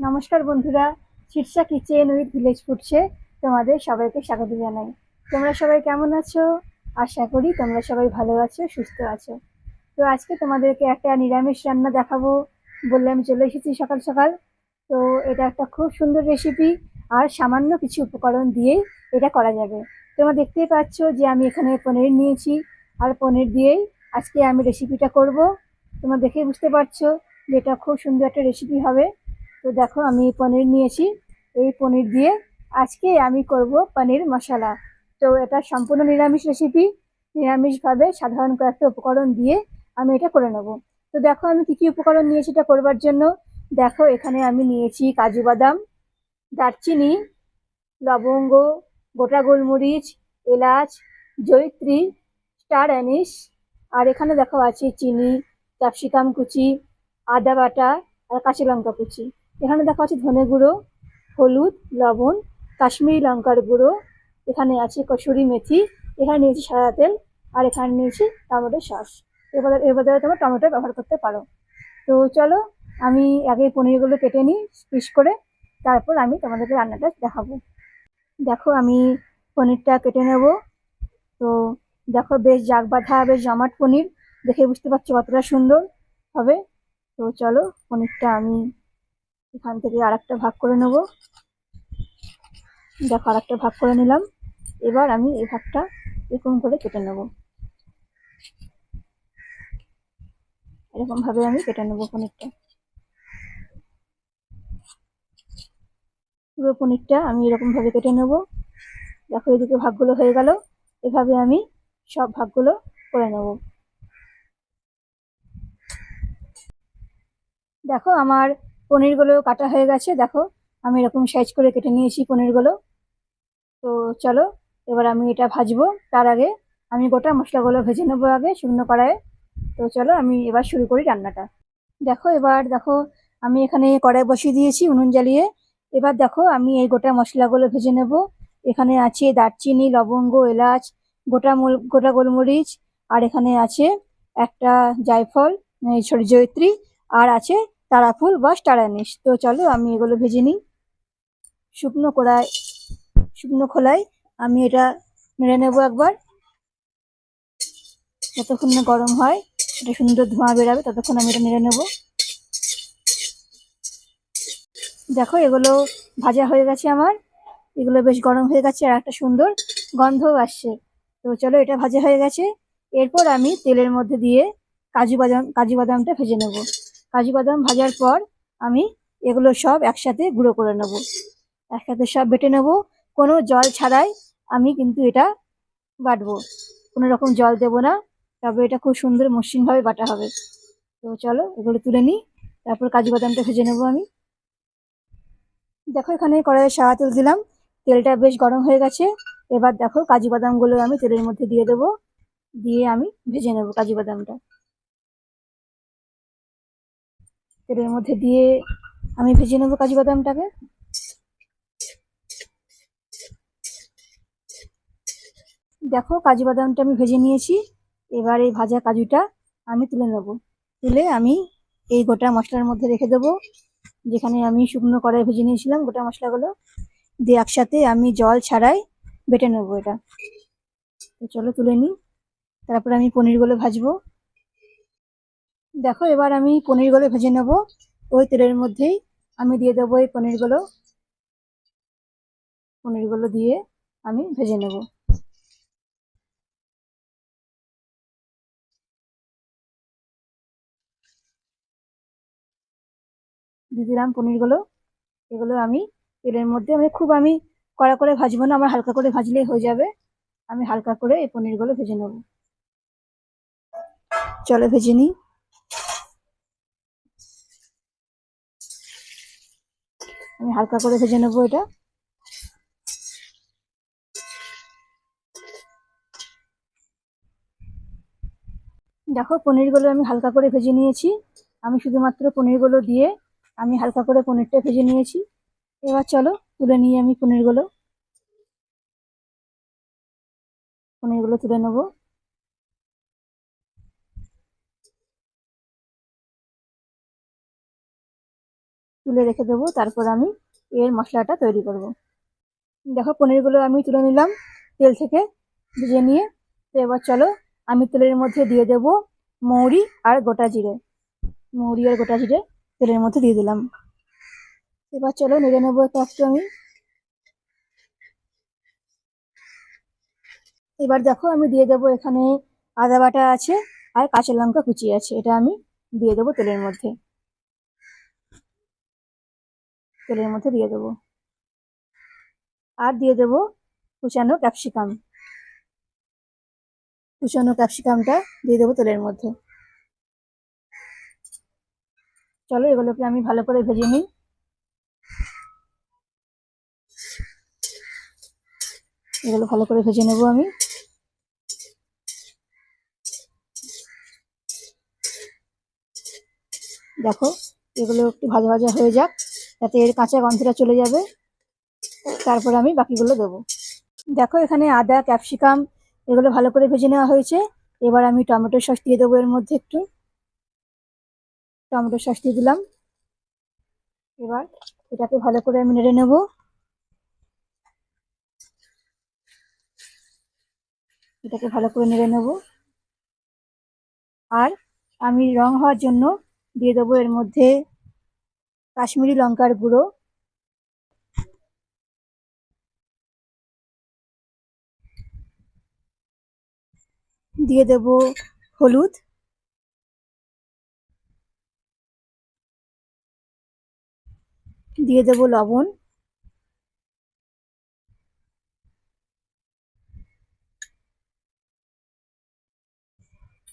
নমস্কার বন্ধুরা, Shirsha kitchen with village ফুডসে তোমাদের সবাইকে স্বাগত জানাই। তোমরা সবাই কেমন আছো? আশা করি তোমরা সবাই ভালো আছো, সুস্থ আছো। তো আজকে তোমাদেরকে একটা নিরামিষ রান্না দেখাবো বললে আমি চলে এসেছি সকাল সকাল। তো এটা একটা খুব সুন্দর রেসিপি আর সামান্য কিছু উপকরণ দিয়েই এটা করা যাবে। তোমরা দেখতেই পাচ্ছ যে আমি এখানে পনির নিয়েছি আর পনির দিয়েই আজকে আমি রেসিপিটা করব। তোমরা দেখে বুঝতে পারছ যে এটা খুব সুন্দর একটা রেসিপি হবে। তো দেখো আমি পনির নিয়েছি এই পনির দিয়ে আজকে আমি করব পনির মশলা। তো এটা সম্পূর্ণ নিরামিষ রেসিপি নিরামিষভাবে সাধারণ কয়েকটা উপকরণ দিয়ে আমি এটা করে নেব। তো দেখো আমি কি কি উপকরণ নিয়েছি এটা করবার জন্য। দেখো এখানে আমি নিয়েছি কাজু বাদাম, দারচিনি, লবঙ্গ, গোটা গোলমরিচ, এলাচ, জয়িত্রী, স্টার অ্যানিস আর এখানে দেখো আছে চিনি, ক্যাপসিকাম কুচি, আদা বাটা, আর কাঁচা লঙ্কা কুচি। এখানে দেখা আছে ধনে গুঁড়ো, হলুদ, লবণ, কাশ্মীরি লঙ্কার গুঁড়ো, এখানে আছে কসুরি মেথি, এখানে নিয়েছি সাদা তেল, আর এখানে নিয়েছি টমেটো সস। এবার বদলে তোমরা টমেটো ব্যবহার করতে পারো। তো চলো, আমি আগে পনিরগুলো কেটে নিই, পিস করে, তারপর আমি তোমাদেরকে রান্নাটা দেখাবো। দেখো, আমি পনিরটা কেটে নেব। তো দেখো, বেশ জাগ বাঁধা, বেশ জমাট পনির। দেখে বুঝতে পারছ কতটা সুন্দর হবে। তো চলো, পনিরটা আমি এখান থেকে আর একটা ভাগ করে নেব। দেখো আর একটা ভাগ করে নিলাম। এবার আমি এই ভাগটা এরকম করে কেটে নেব। এরকম ভাবে আমি কেটে নেব পনিরটা। পুরো পনিরটা আমি এরকম ভাবে কেটে নেব। দেখো, এদিকে ভাগগুলো হয়ে গেল। এভাবে আমি সব ভাগগুলো করে নেব। দেখো, আমার পনিরগুলো কাটা হয়ে গেছে, দেখো। আমি এরকম সাইজ করে কেটে নিয়েছি পনিরগুলো। তো চলো, এবার আমি এটা ভাজবো। তার আগে আমি গোটা মশলাগুলো ভেজে নেব আগে শুকনো কড়াইয়ে। তো চলো, আমি এবার শুরু করি রান্নাটা। দেখো, এবার দেখো, আমি এখানে কড়াই বসিয়ে দিয়েছি উনুন জ্বালিয়ে। এবার দেখো, আমি এই গোটা মশলাগুলো ভেজে নেব। এখানে আছে দারচিনি, লবঙ্গ, এলাচ, গোটা মূল, গোটা গোলমরিচ, আর এখানে আছে একটা জায়ফল সরি, জয়িত্রী, আর আছে তারা ফুল বা অ্যানিস তো চলো আমি এগুলো ভেজে নিই। শুকনো কড়াই, শুকনো খোলায় আমি এটা নেড়ে নেব একবার। যতক্ষণ না গরম হয়, এটা সুন্দর ধোঁয়া বেরাবে, ততক্ষণ আমি এটা নেড়ে নেব। দেখো এগুলো ভাজা হয়ে গেছে আমার। এগুলো বেশ গরম হয়ে গেছে আর একটা সুন্দর গন্ধও আসছে। তো চলো এটা ভাজা হয়ে গেছে। এরপর আমি তেলের মধ্যে দিয়ে কাজু বাদাম, কাজু বাদামটা ভেজে নেব। কাজু বাদাম ভাজার পর আমি এগুলো সব একসাথে গুঁড়ো করে নেব। একসাথে সব বেটে নেব। কোনো জল ছাড়াই আমি কিন্তু এটা বাটবো। কোনো রকম জল দেব না। তবে এটা খুব সুন্দর মসৃণভাবে বাটা হবে। তো চলো এগুলো তুলে নিই। তারপর কাজু বাদামটা ভেজে নেব আমি। দেখো এখানে কড়াইয়ে সাদা তেল দিলাম। তেলটা বেশ গরম হয়ে গেছে। এবার দেখো কাজু বাদামগুলো আমি তেলের মধ্যে দিয়ে দেবো। দিয়ে আমি ভেজে নেব কাজু বাদামটা। তেলের মধ্যে দিয়ে আমি ভেজে নেব কাজু বাদামটাকে। দেখো কাজু বাদামটা আমি ভেজে নিয়েছি। এবার এই ভাজা কাজুটা আমি তুলে নেব। তুলে আমি এই গোটা মশলার মধ্যে রেখে দেবো, যেখানে আমি শুকনো কড়াই ভেজে নিয়েছিলাম গোটা মশলাগুলো। দিয়ে একসাথে আমি জল ছাড়াই বেটে নেব এটা। চলো তুলে নিই। তারপর আমি পনিরগুলো ভাজবো। দেখো, এবার আমি পনিরগুলো ভেজে নেব। ওই তেলের মধ্যেই আমি দিয়ে দেবো এই পনিরগুলো। পনিরগুলো দিয়ে আমি ভেজে নেব। দিয়ে দিলাম পনিরগুলো। এগুলো আমি তেলের মধ্যে আমি খুব আমি কড়া করে ভাজবো না, আমার হালকা করে ভাজলেই হয়ে যাবে। আমি হালকা করে এই পনিরগুলো ভেজে নেব। চলো, ভেজে নিই আমি হালকা করে ভেজে নেব এটা। দেখো, পনিরগুলো আমি হালকা করে ভেজে নিয়েছি। আমি শুধুমাত্র পনিরগুলো দিয়ে আমি হালকা করে পনিরটা ভেজে নিয়েছি। এবার চলো, তুলে নিয়ে আমি পনিরগুলো। পনিরগুলো তুলে নেব। তুলে রেখে দেবো, তারপর আমি এর মশলাটা তৈরি করব। দেখো পনিরগুলো আমি তুলে নিলাম তেল থেকে ভেজে নিয়ে। তো এবার চলো আমি তেলের মধ্যে দিয়ে দেব মৌরি আর গোটা জিরে। মৌরি আর গোটা জিরে তেলের মধ্যে দিয়ে দিলাম। এবার চলো নেড়ে নেব একটু আমি। এবার দেখো আমি দিয়ে দেবো এখানে আদা বাটা আছে আর কাঁচা লঙ্কা কুচি আছে। এটা আমি দিয়ে দেবো তেলের মধ্যে। তেলের মধ্যে দিয়ে দেবো। আর দিয়ে দেবো কুচানো ক্যাপসিকাম। কুচানো ক্যাপসিকামটা দিয়ে দেবো তেলের মধ্যে। চলো এগুলোকে আমি ভালো করে ভেজে নিই। এগুলো ভালো করে ভেজে নেব আমি। দেখো, এগুলো একটু ভাজা ভাজা হয়ে যাক। যাতে এর কাঁচা গন্ধটা চলে যাবে। তারপর আমি বাকিগুলো দেবো। দেখো এখানে আদা, ক্যাপসিকাম, এগুলো ভালো করে ভেজে নেওয়া হয়েছে। এবার আমি টমেটো সস দিয়ে দেবো এর মধ্যে একটু। টমেটো সস দিয়ে দিলাম। এবার এটাকে ভালো করে আমি নেড়ে নেব। এটাকে ভালো করে নেড়ে নেব। আর আমি রং হওয়ার জন্য দিয়ে দেবো এর মধ্যে কাশ্মীরি লঙ্কার গুঁড়ো। দিয়ে দেব হলুদ। দিয়ে দেব লবণ।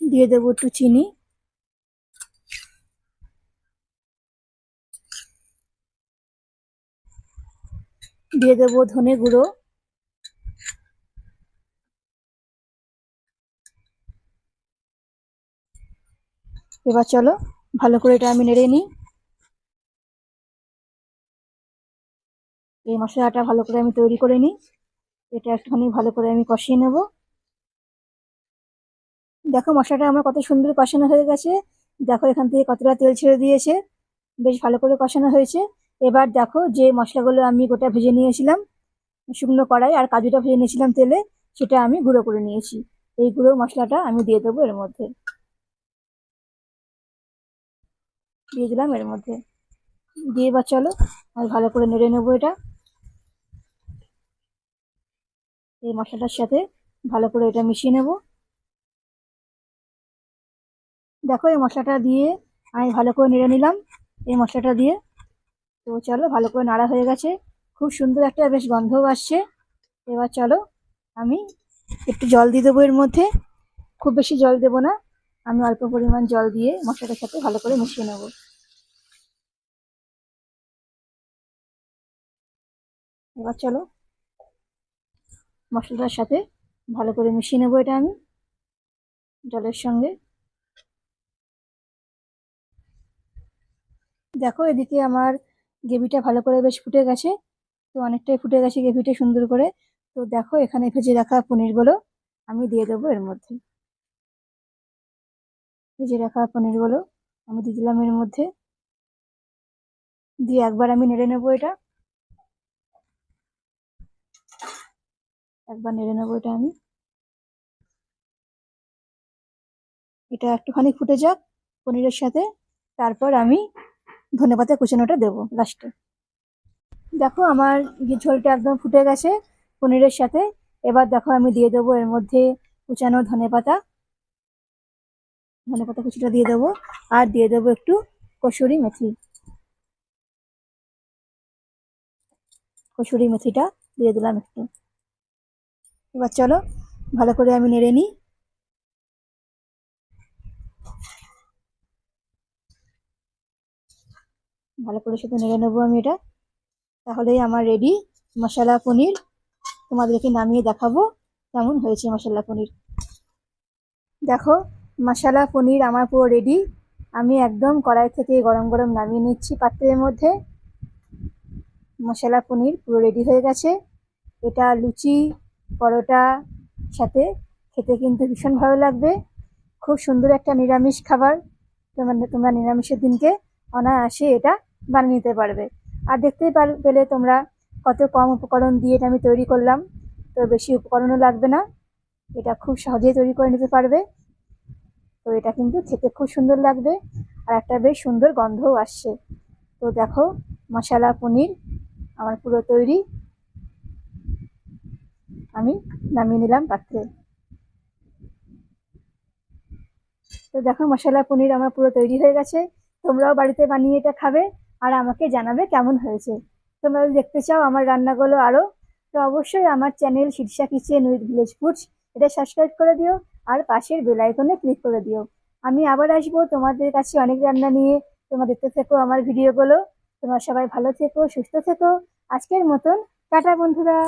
দিয়ে দেব একটু চিনি। দিয়ে দেব ধনে গুঁড়ো। এবার চলো, ভালো করে এটা আমি নেড়ে নিই। এই মশলাটা ভালো করে আমি তৈরি করে নিই। এটা একটুখানি ভালো করে আমি কষিয়ে নেব। দেখো মশলাটা আমার কত সুন্দর কষানো হয়ে গেছে। দেখো এখান থেকে কতটা তেল ছেড়ে দিয়েছে। বেশ ভালো করে কষানো হয়েছে। এবার দেখো যে মশলাগুলো আমি গোটা ভেজে নিয়েছিলাম, শুকনো কড়াই আর কাজুটা ভেজে নিয়েছিলাম তেলে, সেটা আমি গুঁড়ো করে নিয়েছি। এই গুঁড়ো মশলাটা আমি দিয়ে দেবো এর মধ্যে। দিয়ে দিলাম এর মধ্যে। দিয়ে এবার চলো, আমি ভালো করে নেড়ে নেব এটা। এই মশলাটার সাথে ভালো করে এটা মিশিয়ে নেব। দেখো এই মশলাটা দিয়ে আমি ভালো করে নেড়ে নিলাম। এই মশলাটা দিয়ে তো চলো, ভালো করে নাড়া হয়ে গেছে। খুব সুন্দর একটা বেশ গন্ধও আসছে। এবার চলো, আমি একটু জল দিয়ে দেবো এর মধ্যে। খুব বেশি জল দেবো না। আমি অল্প পরিমাণ জল দিয়ে মশলাটার সাথে ভালো করে মিশিয়ে নেব। এবার চলো, মশলাটার সাথে ভালো করে মিশিয়ে নেব এটা আমি জলের সঙ্গে। দেখো, এদিকে আমার গ্রেভিটা ভালো করে বেশ ফুটে গেছে। তো অনেকটাই ফুটে গেছে গ্রেভিটা সুন্দর করে। তো দেখো, এখানে ভেজে রাখা পনিরগুলো আমি দিয়ে দেবো এর মধ্যে। ভেজে রাখা পনিরগুলো আমি দিয়ে দিলাম এর মধ্যে। দিয়ে একবার আমি নেড়ে নেব এটা। একবার নেড়ে নেব এটা আমি। এটা একটুখানি ফুটে যাক পনিরের সাথে। তারপর আমি ধনেপাতা কুচানোটা দেবো লাস্টে দেখো আমার ঝোলটা একদম ফুটে গেছে পনিরের সাথে। এবার দেখো আমি দিয়ে দেবো এর মধ্যে কুচানো ধনেপাতা ধনেপাতা কুচিটা দিয়ে দেবো আর দিয়ে দেবো একটু কসুরি মেথি। কসুরি মেথিটা দিয়ে দিলাম একটু। এবার চলো ভালো করে আমি নেড়ে নিই। ভালো করে সাথে নেড়ে নেব আমি এটা। তাহলেই আমার রেডি মশলা পনির। তোমাদেরকে নামিয়ে দেখাবো কেমন হয়েছে মশলা পনির। দেখো, মশলা পনির আমার পুরো রেডি আমি একদম কড়াই থেকে গরম গরম নামিয়ে নিচ্ছি পাত্রের মধ্যে। মশলা পনির পুরো রেডি হয়ে গেছে। এটা লুচি, পরোটা সাথে খেতে কিন্তু ভীষণ ভালো লাগবে। খুব সুন্দর একটা নিরামিষ খাবার। তোমরা তোমরা নিরামিষের দিনকে অনায়াসে এটা বানিয়ে নিতে পারবে। আর দেখতেই পার- পেলে তোমরা কত কম উপকরণ দিয়ে এটা আমি তৈরি করলাম। তো বেশি উপকরণও লাগবে না। এটা খুব সহজেই তৈরি করে নিতে পারবে। তো এটা কিন্তু খেতে খুব সুন্দর লাগবে আর একটা বেশ সুন্দর গন্ধও আসছে। তো দেখো, মশলা, পনির আমার পুরো তৈরি। আমি নামিয়ে নিলাম পাত্রে। তো দেখো, মশলা, পনির আমার পুরো তৈরি হয়ে গেছে। তোমরাও বাড়িতে বানিয়ে এটা খাবে। আর আমাকে জানাবে কেমন হয়েছে। তোমরা যদি দেখতে চাও আমার রান্নাগুলো আরও তো অবশ্যই আমার channel Shirsha kitchen with village foods এটা সাবস্ক্রাইব করে দিও আর পাশের বেলাইকনে ক্লিক করে দিও। আমি আবার আসব তোমাদের কাছে অনেক রান্না নিয়ে, তোমরা দেখতে থেকো আমার ভিডিওগুলো। তোমরা সবাই ভালো থেকো, সুস্থ থেকো। আজকের মতন, টাটা বন্ধুরা।